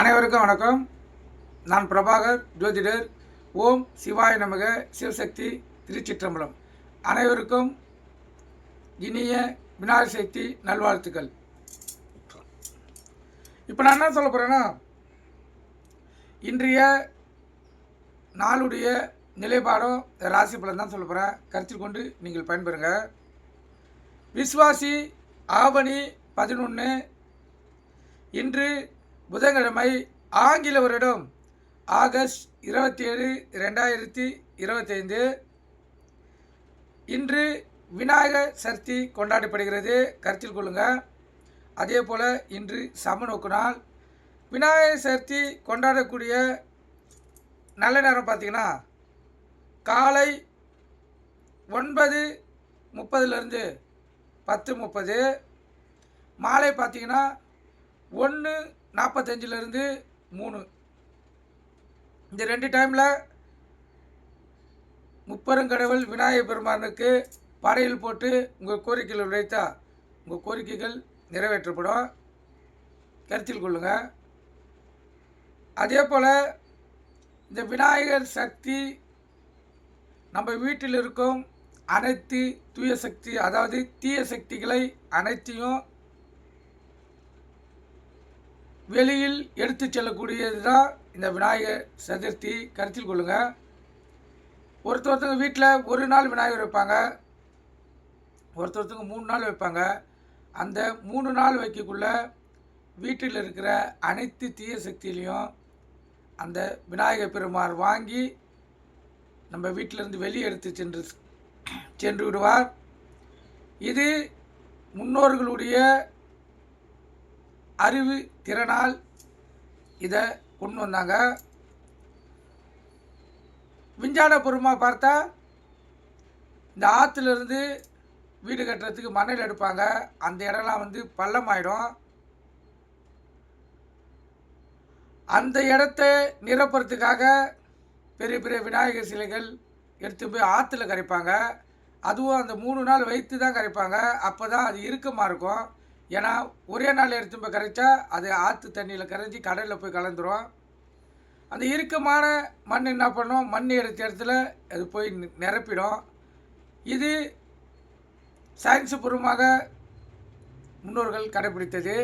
அனைவருக்கும் வணக்கம். நான் பிரபாகர் ஜோதிடர். ஓம் சிவாய நமக. சிவசக்தி திருச்சிற்றம்பலம். அனைவருக்கும் இனிய விநாயகர் சக்தி நல்வாழ்த்துக்கள். இப்போ நான் என்ன சொல்ல போகிறேன்னா இன்றைய நாளுடைய நிலைப்பாடும் ராசி பலன் தான் சொல்ல போகிறேன் கருத்தில் கொண்டு நீங்கள் பயன்பெறுங்க. விஸ்வாசி ஆவணி பதினொன்று இன்று புதன்கிழமை ஆங்கில வருடம் ஆகஸ்ட் இருபத்தி ஏழு ரெண்டாயிரத்தி இருபத்தைந்து. இன்று விநாயகர் சக்தி கொண்டாடப்படுகிறது. கருத்தில் கொள்ளுங்கள் அதே போல் இன்று சமநோக்கு நாள். விநாயகர் சதுர்த்தி கொண்டாடக்கூடிய நல்ல நேரம் பார்த்தீங்கன்னா காலை ஒன்பது முப்பதுலேருந்து பத்து முப்பது. மாலை பார்த்தீங்கன்னா ஒன்று நாற்பத்தஞ்சிலேருந்து மூணு. இந்த ரெண்டு டைமில் முப்பெருங்கடவுள் விநாயகர் பெருமானுக்கு பாறையில் போட்டு உங்கள் கோரிக்கைகள் உழைத்தா உங்கள் கோரிக்கைகள் நிறைவேற்றப்படும். கருத்தில் கொள்ளுங்கள் அதே போல் இந்த விநாயகர் சக்தி நம்ம வீட்டில் இருக்கும் அனைத்து தூய சக்தி அதாவது தீய சக்திகளை அனைத்தையும் வெளியில் எடுத்து செல்லக்கூடியது தான் இந்த விநாயகர் சதுர்த்தி. கருத்தில் கொள்ளுங்கள் ஒருத்த ஒருத்தவங்க வீட்டில் ஒரு நாள் விநாயகர் வைப்பாங்க. ஒருத்த ஒருத்தவங்க மூணு நாள் வைப்பாங்க. அந்த மூணு நாள் வைக்கக்குள்ள வீட்டில் இருக்கிற அனைத்து தீய சக்தியிலையும் அந்த விநாயகர் பெருமாள் வாங்கி நம்ம வீட்டிலேருந்து வெளியே எடுத்து சென்று சென்று விடுவார். இது முன்னோர்களுடைய அறிவு திறனால் இதை கொண்டு வந்தாங்க. விஞ்ஞான பூர்வமாக பார்த்தா இந்த ஆற்றுலேருந்து வீடு கட்டுறதுக்கு மணல் எடுப்பாங்க. அந்த இடம்லாம் வந்து பள்ளமாயிடும். அந்த இடத்த நிரப்புறதுக்காக பெரிய பெரிய விநாயகர் சிலைகள் எடுத்து போய் ஆற்றுல கரைப்பாங்க. அதுவும் அந்த மூணு நாள் வைத்து தான் கரைப்பாங்க. அப்போ தான் அது இறுக்கமாக இருக்கும். ஏன்னா ஒரே நாள் எடுத்து போய் கரைச்சா அது ஆற்று தண்ணியில் கரைஞ்சி கடலில் போய் கலந்துரும். அந்த இறுக்கமான மண் என்ன பண்ணும்? மண் எடுத்த இடத்துல அது போய் நிரப்பிடும். இது சயின்ஸ் பூர்வமாக முன்னோர்கள் கடைபிடித்தது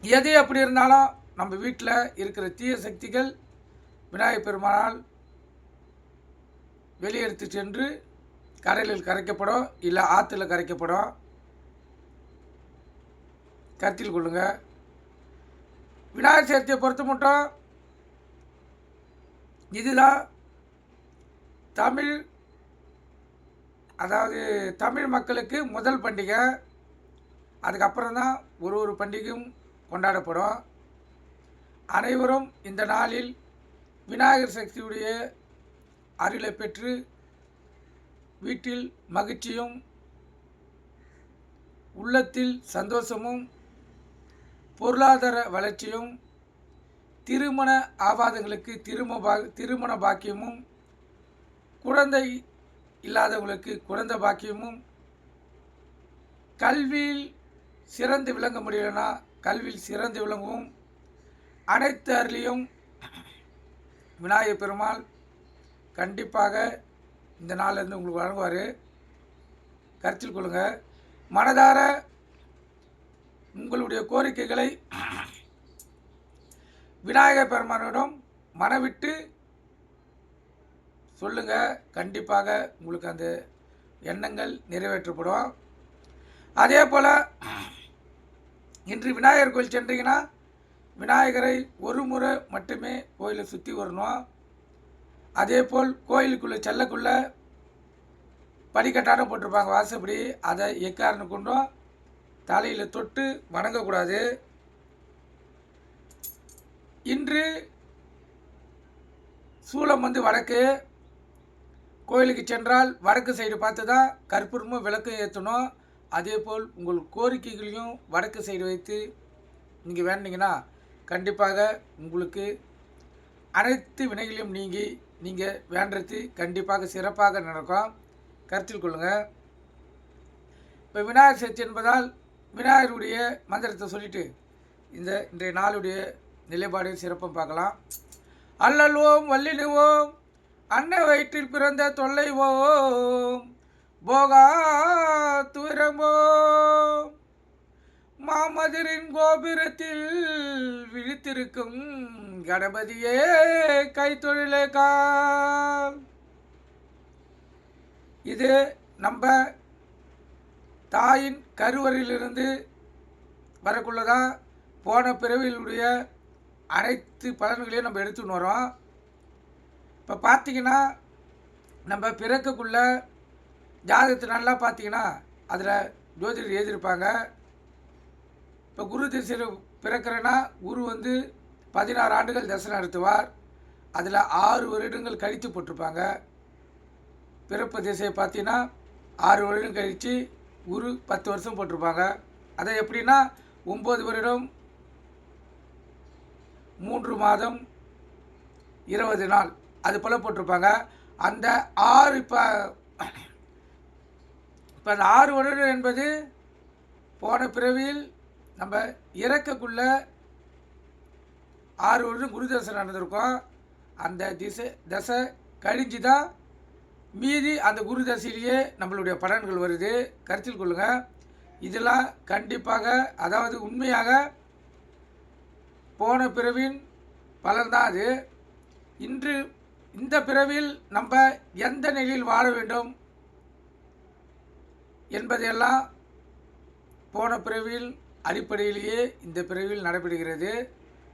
எது எப்படி இருந்தாலும் நம்ம வீட்டில் இருக்கிற தீய சக்திகள் விநாயகப் பெருமானால் வெளியெடுத்து சென்று கடலில் கரைக்கப்படும் இல்லை ஆற்றுல கரைக்கப்படும். கருத்தில் கொள்ளுங்க. விநாயகர் சதுர்த்தியை பொறுத்த மட்டும் இதுதான் தமிழ் அதாவது தமிழ் மக்களுக்கு முதல் பண்டிகை. அதுக்கப்புறம் தான் ஒரு ஒரு பண்டிகையும் கொண்டாடப்படும். அனைவரும் இந்த நாளில் விநாயகர் சக்தியுடைய அருளை பெற்று வீட்டில் மகிழ்ச்சியும் உள்ளத்தில் சந்தோஷமும் பொருளாதார வளர்ச்சியும் திருமண ஆபாதங்களுக்கு திரும பா திருமண பாக்கியமும் குழந்தை இல்லாதவங்களுக்கு குழந்தை பாக்கியமும் கல்வியில் சிறந்து விளங்க முடியலன்னா கல்வியில் சிறந்து விளங்கவும் அனைத்து அருளியும் விநாயகப் பெருமாள் கண்டிப்பாக இந்த நாள்லேருந்து உங்களுக்கு வழங்குவார். கருத்தில் கொள்ளுங்கள் மனதார உங்களுடைய கோரிக்கைகளை விநாயகர் பெருமானிடம் மனவிட்டு சொல்லுங்கள் கண்டிப்பாக உங்களுக்கு அந்த எண்ணங்கள் நிறைவேற்றப்படும். அதே போல் இன்று விநாயகர் கோயில் சென்றீங்கன்னா விநாயகரை ஒரு முறை மட்டுமே கோயிலை சுற்றி வரணும். அதே போல் கோயிலுக்குள்ளே செல்லக்குள்ளே படிக்கட்டான போட்டிருப்பாங்க வாசப்படி. அதை எக்காரணம் கொண்டும் தலையில் தொட்டு வணங்கக்கூடாது. இன்று சூளம் வந்து வடக்கு. கோயிலுக்கு சென்றால் வடக்கு சைடு பார்த்து தான் கற்பூரமும் விளக்கும் ஏற்றணும் அதே போல் உங்கள் கோரிக்கைகளையும் வடக்கு சைடு வைத்து நீங்கள் வேண்டிங்கன்னா கண்டிப்பாக உங்களுக்கு அனைத்து வினைகளையும் நீங்கி நீங்கள் வேண்டது கண்டிப்பாக சிறப்பாக நடக்கும். கருத்தில் கொள்ளுங்கள் இப்போ விநாயகர் சதுர்த்தி என்பதால் விநாயகருடைய மந்திரத்தை சொல்லிட்டு இந்த இன்றைய நாளுடைய நிலைப்பாடு சிறப்பும் பார்க்கலாம். அல்லல்வோம் வல்லினுவோம் அன்ன வயிற்றில் பிறந்த தொல்லைவோம் போகா துயரமோம் மாமதுரின் கோபுரத்தில் விழித்திருக்கும் கணபதியே கைத்தொழிலே கால். இது நம்ம தாயின் கருவறையிலிருந்து வரக்குள்ளதா போன பிறவியினுடைய அனைத்து பலன்களையும் நம்ம எடுத்துன்னு வரோம் இப்போ பார்த்திங்கன்னா நம்ம பிறக்கக்குள்ள ஜாதகத்தை நல்லா பார்த்தீங்கன்னா அதில் ஜோதிடர் எழுதியிருப்பாங்க. இப்போ குரு திசையில் பிறக்கிறேன்னா குரு வந்து பதினாறு ஆண்டுகள் தரிசனம் நடத்துவார். அதில் ஆறு வருடங்கள் கழித்து போட்டிருப்பாங்க. பிறப்பு திசையை பார்த்தீங்கன்னா ஆறு வருடம் கழித்து ஒரு பத்து வருஷம் போட்டிருப்பாங்க. அதை எப்படின்னா ஒம்பது வருடம் மூன்று மாதம் இருபது நாள் அது போல் போட்டிருப்பாங்க. அந்த ஆறு இப்போ இப்போ அந்த ஆறு வருடம் என்பது போன பிறவியில் நம்ம இறக்கக்குள்ள ஆறு வருடம் குருதசை நடந்திருக்கோம். அந்த திசை தசை கழிஞ்சு தான் மீதி அந்த குரு தசையிலேயே நம்மளுடைய பலன்கள் வருது. கருத்தில் கொள்ளுங்கள் இதெல்லாம் கண்டிப்பாக அதாவது உண்மையாக போன பிறவின் பலன்தான் அது. இன்று இந்த பிறவியில் நம்ம எந்த நிலையில் வாழ வேண்டும் என்பதையெல்லாம் போன பிறவியில் அடிப்படையிலேயே இந்த பிறவில் நடைபெறுகிறது.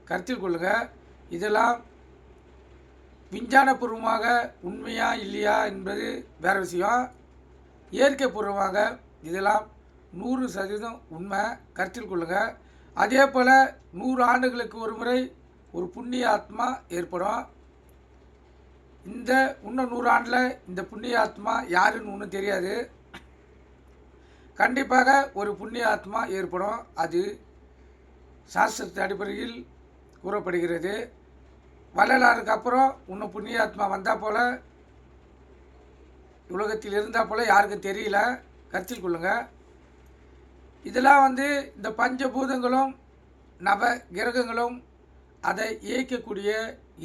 கருத்தில் கொள்ளுங்கள் இதெல்லாம் விஞ்ஞானபூர்வமாக உண்மையா இல்லையா என்பது வேறு விஷயம். இயற்கை பூர்வமாக இதெல்லாம் நூறு சதவீதம் உண்மை. கருத்தில் கொள்ளுங்கள் அதே போல் நூறு ஆண்டுகளுக்கு ஒரு முறை ஒரு புண்ணிய ஆத்மா ஏற்படும். இந்த இன்னும் நூறு ஆண்டில் இந்த புண்ணிய ஆத்மா யாருன்னு ஒன்றும் தெரியாது. கண்டிப்பாக ஒரு புண்ணிய ஆத்மா ஏற்படும். அது சாஸ்திரத்தின் அடிப்படையில் கூறப்படுகிறது. வள்ளலாருக்கு அப்புறம் இன்னும் புண்ணிய ஆத்மா வந்தால் போல் உலகத்தில் இருந்தால் போல் யாருக்கும் தெரியல. கருத்தில் கொள்ளுங்கள் இதெல்லாம் வந்து இந்த பஞ்சபூதங்களும் நவ கிரகங்களும் அதை இயக்கக்கூடிய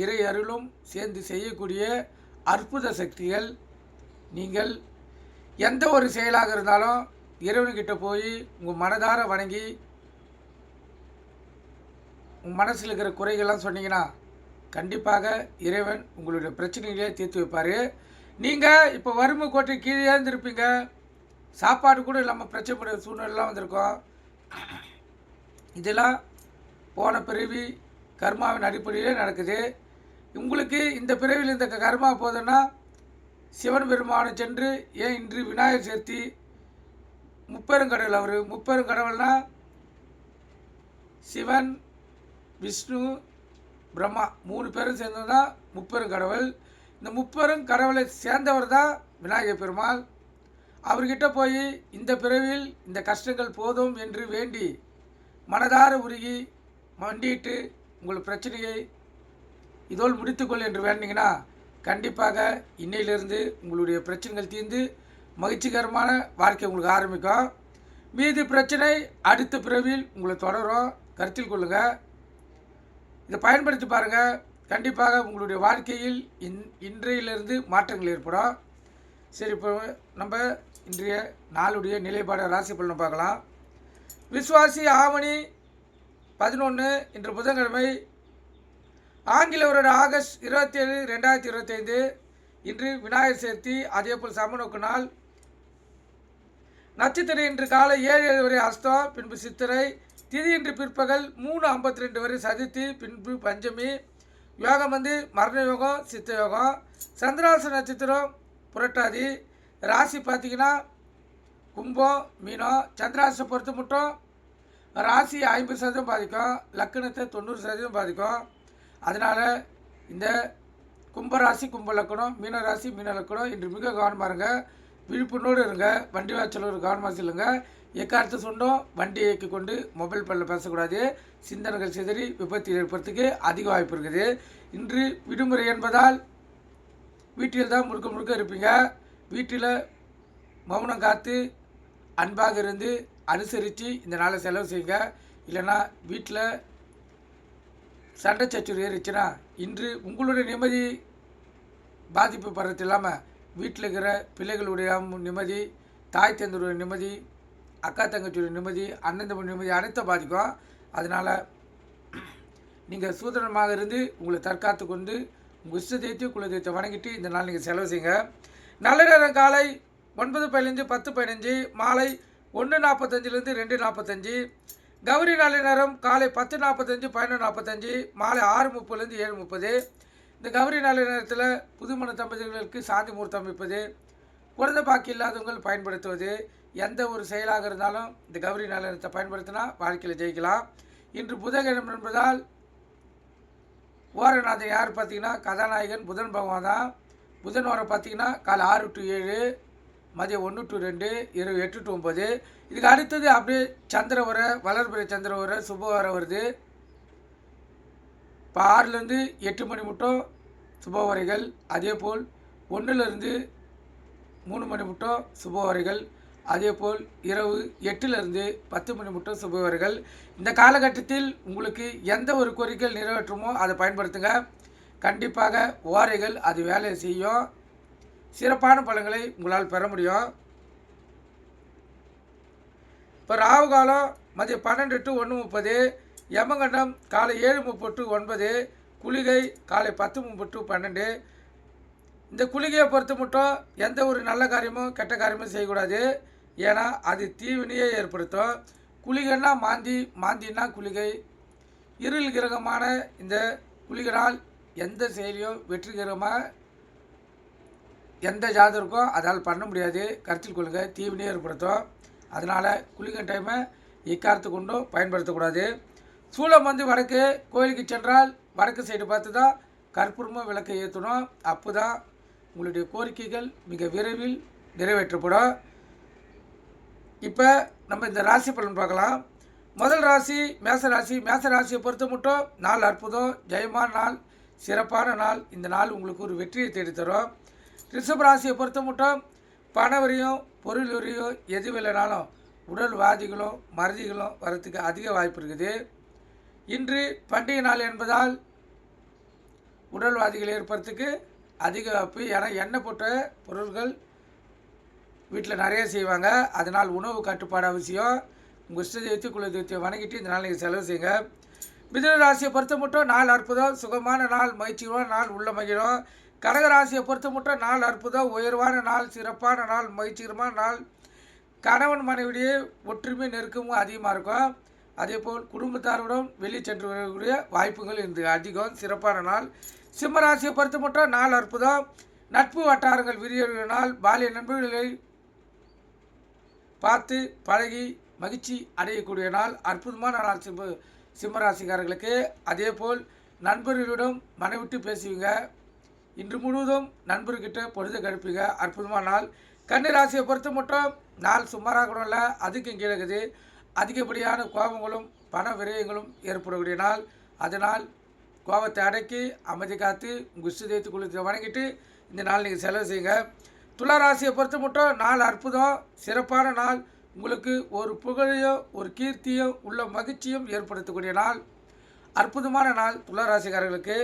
இறை அருளும் சேர்ந்து செய்யக்கூடிய அற்புத சக்திகள். நீங்கள் எந்த ஒரு செயலாக இருந்தாலும் இறைவன்கிட்ட போய் உங்கள் மனதார வணங்கி உங்கள் மனசில் இருக்கிற குறைகள்லாம் சொன்னீங்கன்னா கண்டிப்பாக இறைவன் உங்களுடைய பிரச்சனைகளே தீர்த்து வைப்பார். நீங்கள் இப்போ வறுமை கோட்டை கீழே இருந்திருப்பீங்க சாப்பாடு கூட இல்லாமல் பண்ணுற சூழ்நிலையெல்லாம் வந்திருக்கோம். இதெல்லாம் போன பிறவி கர்மாவின் அடிப்படையிலே நடக்குது. உங்களுக்கு இந்த பிறவியில் இந்த கர்மா போதுன்னா சிவன் பெருமானை சென்று ஏன் இன்று விநாயகர் சேர்த்தி முப்பெருங்கடவுள் அவர். முப்பெருங்கடவுள்னா சிவன் விஷ்ணு பிரம்மா மூணு பேரும் சேர்ந்தது தான் முப்பெரும் கடவுள். இந்த முப்பெரும் கடவுளை சேர்ந்தவர் தான் விநாயகர் பெருமாள். அவர்கிட்ட போய் இந்த பிறவில் இந்த கஷ்டங்கள் போதும் என்று வேண்டி மனதார உருகி மண்டிட்டு உங்கள் பிரச்சனையை இதோல் முடித்துக்கொள் என்று வேண்டிங்கன்னா கண்டிப்பாக இன்னையிலிருந்து உங்களுடைய பிரச்சனைகள் தீர்ந்து மகிழ்ச்சிகரமான வாழ்க்கை உங்களுக்கு ஆரம்பிக்கும். மீதி பிரச்சனை அடுத்த பிறவியில் உங்களை தொடரும். கருத்தில் கொள்ளுங்கள் இதை பயன்படுத்தி பாருங்கள் கண்டிப்பாக உங்களுடைய வாழ்க்கையில் இன் இன்றையிலிருந்து மாற்றங்கள் ஏற்படும். சரி இப்போ நம்ம இன்றைய நாளுடைய நிலைப்பாடு ராசி பலனை பார்க்கலாம். விஸ்வாசி ஆவணி பதினொன்று இன்று புதன்கிழமை ஆங்கில வருட ஆகஸ்ட் இருபத்தி ஏழு ரெண்டாயிரத்தி இருபத்தைந்து. இன்று விநாயகர் சதுர்த்தி அதேபோல் சமநோக்கு நாள். நட்சத்திரம் இன்று காலை ஏழு ஏழு வரை அஸ்தம் பின்பு சித்திரை திதி இன்று பிற்பகல் மூணு ஐம்பத்தி ரெண்டு வரை சதுர்த்தி பின்பு பஞ்சமி. யோகம் வந்து மரண யோகம் சித்த யோகம். சந்திராச நட்சத்திரம் புரட்டாதி. ராசி பார்த்தீங்கன்னா கும்பம் மீனம். சந்திராசை பொறுத்து மட்டும் ராசி ஐம்பது சதவீதம் பாதிக்கும். லக்கணத்தை தொண்ணூறு சதவீதம் பாதிக்கும். அதனால் இந்த கும்பராசி கும்ப லக்கணம் மீன ராசி மீன லக்கணம் இன்று மிக கவனமாக இருங்க. விழிப்புணோடு இருங்க. வண்டி வாய்ச்சலோடு கவனமாக செல்லுங்க எக்காரத்தை சொன்னோம்? வண்டி இயக்கி கொண்டு மொபைல் பல்ல பேசக்கூடாது. சிந்தனைகள் சிதறி விபத்து ஏற்படுறதுக்கு அதிக வாய்ப்பு இருக்குது. இன்று விடுமுறை என்பதால் வீட்டில் தான் முழுக்க முழுக்க இருப்பீங்க. வீட்டில் மௌனம் காத்து அன்பாக இருந்து அனுசரித்து இந்த நாளை செலவு செய்யுங்க. இல்லைன்னா வீட்டில் சண்டை சச்சுறு ஏறிச்சுன்னா இன்று உங்களுடைய நிம்மதி பாதிப்பு படுறது இல்லாமல் வீட்டில் இருக்கிற பிள்ளைகளுடைய நிம்மதி தாய் தந்தருடைய நிம்மதி அக்கா தங்கச்சியுடைய நிம்மதி அண்ணன் தம்பி நிம்மதி அனைத்தும் பாதிக்கும். அதனால் நீங்கள் சூதனமாக இருந்து உங்களை தற்காத்து கொண்டு உங்கள் இஷ்ட தெய்வத்தை குல தெய்வத்தை வணங்கிட்டு இந்த நாள் நீங்கள் செலவு செய்யுங்க. நல்ல நேரம் காலை ஒன்பது பதினஞ்சு பத்து பதினஞ்சு மாலை ஒன்று நாற்பத்தஞ்சிலேருந்து ரெண்டு நாற்பத்தஞ்சு கௌரி நல்ல நேரம் காலை பத்து நாற்பத்தஞ்சு பதினொன்று நாற்பத்தஞ்சு மாலை ஆறு முப்பதுலேருந்து ஏழு முப்பது. இந்த கௌரி நல்ல நேரத்தில் புதுமண தம்பதிகளுக்கு சாந்தி முகூர்த்தம் அமைப்பது குழந்தை பாக்கி இல்லாதவங்கள் பயன்படுத்துவது எந்த ஒரு செயலாக இருந்தாலும் இந்த கௌரி நல்ல பயன்படுத்தினா வாழ்க்கையில் ஜெயிக்கலாம். இன்று புதன்கிழமை என்பதால் ஓரநாதன் யார் பார்த்தீங்கன்னா கதாநாயகன் புதன் பகவான் தான். புதன் வாரம் பார்த்தீங்கன்னா காலை ஆறு டு ஏழு மதியம் ஒன்று டு ரெண்டு இரவு எட்டு டு ஒம்பது இதுக்கு அடுத்தது அப்படியே சந்திர வர வளர்பிறை சந்திர வர சுப வர வருது. இப்போ ஆறுலேருந்து எட்டு மணி மட்டும் சுப வரைகள் அதே போல் ஒன்றுலேருந்து மூணு மணி மட்டும் சுப வரைகள் அதே போல் இரவு எட்டுலேருந்து பத்து மணி மட்டும் சுபவரைகள். இந்த காலகட்டத்தில் உங்களுக்கு எந்த ஒரு கோரிக்கைகள் நிறைவேற்றுமோ அதை பயன்படுத்துங்க. கண்டிப்பாக ஓரைகள் அது வேலையை செய்யும். சிறப்பான பலன்களை உங்களால் பெற முடியும். இப்போ ராகு காலம் மதியம் பன்னெண்டு டு ஒன்று முப்பது யமகண்டம் காலை ஏழு முப்பது டு ஒன்பது குளிகை காலை பத்து முப்பது டு பன்னெண்டு. இந்த குளிகையை பொறுத்து மட்டும் எந்த ஒரு நல்ல காரியமும் கெட்ட காரியமும் செய்யக்கூடாது. ஏன்னா அது தீவினையே ஏற்படுத்தும். குளிகைன்னா மாந்தி மாந்தின்னா குளிகை. இருள் கிரகமான இந்த குளிகனால் எந்த செயலியும் வெற்றிகரமாக எந்த ஜாதருக்கும் அதால் பண்ண முடியாது. கருத்தில் கொள்ளுங்கள் தீவினையே ஏற்படுத்தும். அதனால் குளிகை டைமை இக்காரத்து கொண்டும் பயன்படுத்தக்கூடாது. சூளம் வந்து வடக்கு கோயிலுக்கு சென்றால் வடக்கு சைடு பார்த்து தான் கற்பூரமாக விளக்கை ஏற்றணும் அப்போ தான் உங்களுடைய கோரிக்கைகள் மிக விரைவில் நிறைவேற்றப்படும். இப்போ நம்ம இந்த ராசி பலன் பார்க்கலாம். முதல் ராசி மேச ராசி. மேச ராசியை பொறுத்த மட்டும் நாள் அற்புதம் ஜெயமான நாள் சிறப்பான நாள். இந்த நாள் உங்களுக்கு ஒரு வெற்றியை தேடித்தரும். ரிஷப ராசியை பொறுத்த மட்டும் பணவரியும் பொருள் வரியும் எது இல்லைனாலும் உடல் வாதிகளும் மறதிகளும் வரத்துக்கு அதிக வாய்ப்பு இருக்குது. இன்று பண்டிகை நாள் என்பதால் உடல்வாதிகள் ஏற்படுறதுக்கு அதிக வாய்ப்பு ஏன்னா எண்ணெய் போட்ட பொருட்கள் வீட்டில் நிறைய செய்வாங்க. அதனால் உணவு கட்டுப்பாடு அவசியம். உங்கள் இஷ்ட தெய்வத்தை குல தெய்வத்தை வணங்கிட்டு இந்த நாள் நீங்கள் செலவு செய்யுங்க. மிதுன ராசியை பொறுத்த மட்டும் நாள் அற்புதம். சுகமான நாள் மகிழ்ச்சியான நாள் உள்ள மகிழும். கடக ராசியை பொறுத்த மட்டும் நாள் அற்புதம். உயர்வான நாள் சிறப்பான நாள் மகிழ்ச்சிகரமான நாள். கணவன் மனைவிடையே ஒற்றுமை நெருக்கமும் அதிகமாக இருக்கும். அதே போல் குடும்பத்தாருடன் வெளியே சென்று வரக்கூடிய வாய்ப்புகள் இன்று அதிகம். சிறப்பான நாள். சிம்ம ராசியை பொறுத்த மட்டும் நாள் அற்புதம். நட்பு வட்டாரங்கள் விரிவடைய பாலிய நண்பர்களை பார்த்து பழகி மகிழ்ச்சி அடையக்கூடிய நாள். அற்புதமான நாள் சிம்ம சிம்மராசிக்காரர்களுக்கு. அதே போல் நண்பர்களிடம் மனைவிட்டு பேசுவீங்க. இன்று முழுவதும் நண்பர்கிட்ட பொழுது கழிப்பீங்க. அற்புதமான நாள். கன்னிராசியை பொறுத்த மட்டும் நாள் சுமாராக கூட இல்லை அதுக்கும் கீழகுது அதிகப்படியான கோபங்களும் பண விரயங்களும் ஏற்படக்கூடிய நாள் அதனால் கோபத்தை அடக்கி அமைதி காத்து உங்கள் இஷ்டதெய்வத்து குளித்து வணங்கிட்டு இந்த நாள் நீங்கள் செலவு செய்யுங்க. துளாராசியை பொறுத்த மட்டும் நாள் அற்புதம் சிறப்பான நாள். உங்களுக்கு ஒரு புகழையோ ஒரு கீர்த்தியோ உள்ள மகிழ்ச்சியும் ஏற்படுத்தக்கூடிய நாள். அற்புதமான நாள் துளாராசிக்காரர்களுக்கு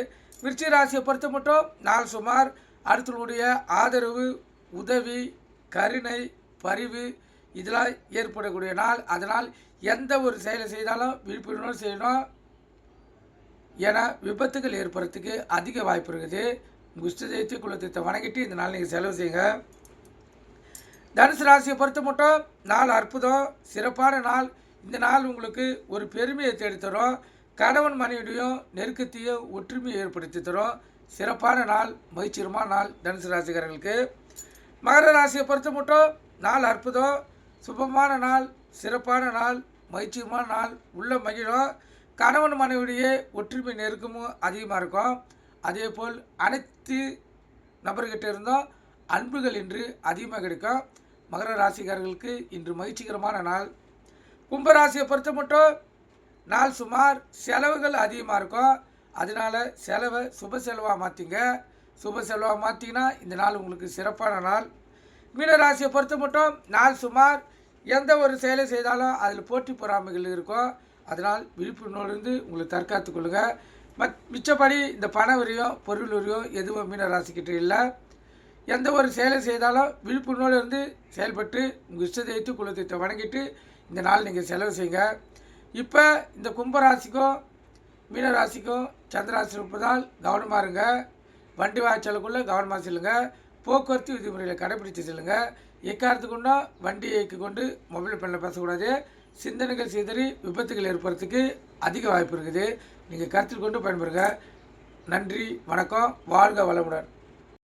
விருச்சி ராசியை பொறுத்த மட்டும் நாள் சுமார் அடுத்தவங்களுடைய ஆதரவு உதவி கருணை பரிவு இதெல்லாம் ஏற்படக்கூடிய நாள் அதனால் எந்த ஒரு செயலை செய்தாலும் விழிப்புணர்வு செய்யணும் என விபத்துகள் ஏற்படுறதுக்கு அதிக வாய்ப்பு இருக்குது. உங்கள் இஷ்ட குலத்தை வணங்கிட்டு இந்த நாள் நீங்கள் செலவு செய்யுங்க. தனுசு ராசியை பொறுத்த மட்டும் நாள் அற்புதம் சிறப்பான நாள். இந்த நாள் உங்களுக்கு ஒரு பெருமையை தேடித்தரும். கணவன் மனைவியுடையும் நெருக்கத்தையும் ஒற்றுமையை ஏற்படுத்தி தரும். சிறப்பான நாள் மகிழ்ச்சிகரமான நாள் தனுசு ராசிக்காரர்களுக்கு. மகர ராசியை பொறுத்த மட்டும் நாள் அற்புதம் சுபமான நாள் சிறப்பான நாள் மகிழ்ச்சிகரமான நாள் உள்ள மகிழும் கணவன் மனைவிடையே ஒற்றுமை நெருக்கமும் அதிகமாக இருக்கும். அதே போல் அனைத்து நபர்கிட்ட இருந்தும் அன்புகள் இன்று அதிகமாக கிடைக்கும். மகர ராசிக்காரர்களுக்கு இன்று மகிழ்ச்சிகரமான நாள். கும்பராசியை பொறுத்த மட்டும் நாள் சுமார் செலவுகள் அதிகமாக இருக்கும். அதனால் செலவை சுப செலவாக மாற்றிங்க சுப செலவாக மாற்றிங்கன்னா இந்த நாள் உங்களுக்கு சிறப்பான நாள். மீனராசியை பொறுத்த மட்டும் நாள் சுமார் எந்த ஒரு செயலை செய்தாலும் அதில் போட்டி பொறாமைகள் இருக்கும். அதனால் விழிப்புணர்வோடு உங்களை தற்காத்து கொள்ளுங்கள் மத் மிச்சப்படி இந்த பண உரியும் பொருள் உரியும் எதுவும் மீனராசிக்கிட்ட இல்லை. எந்த ஒரு செயலை செய்தாலும் விழிப்புணர்வோடு இருந்து செயல்பட்டு உங்கள் இஷ்டத்தை தெய்வத்து குலத்தை வணங்கிட்டு இந்த நாள் நீங்கள் செலவு செய்யுங்க. இப்போ இந்த கும்பராசிக்கும் மீனராசிக்கும் சந்திராசி இருப்பதால் கவனமாக இருங்க. வண்டி வாய்ச்சலுக்குள்ளே கவனமாக செல்லுங்கள் போக்குவரத்து விதிமுறைகளை கடைபிடித்து செல்லுங்க. எக்காரத்துக்கு கொண்டா வண்டி இயக்கி கொண்டு மொபைல் ஃபோனில் பேசக்கூடாது. சிந்தனைகள் சிதறி விபத்துகள் ஏற்படுறதுக்கு அதிக வாய்ப்பு இருக்குது. நீங்கள் கருத்தில் கொண்டு பயன்பெறுங்க. நன்றி வணக்கம். வாழ்க வளமுடன்.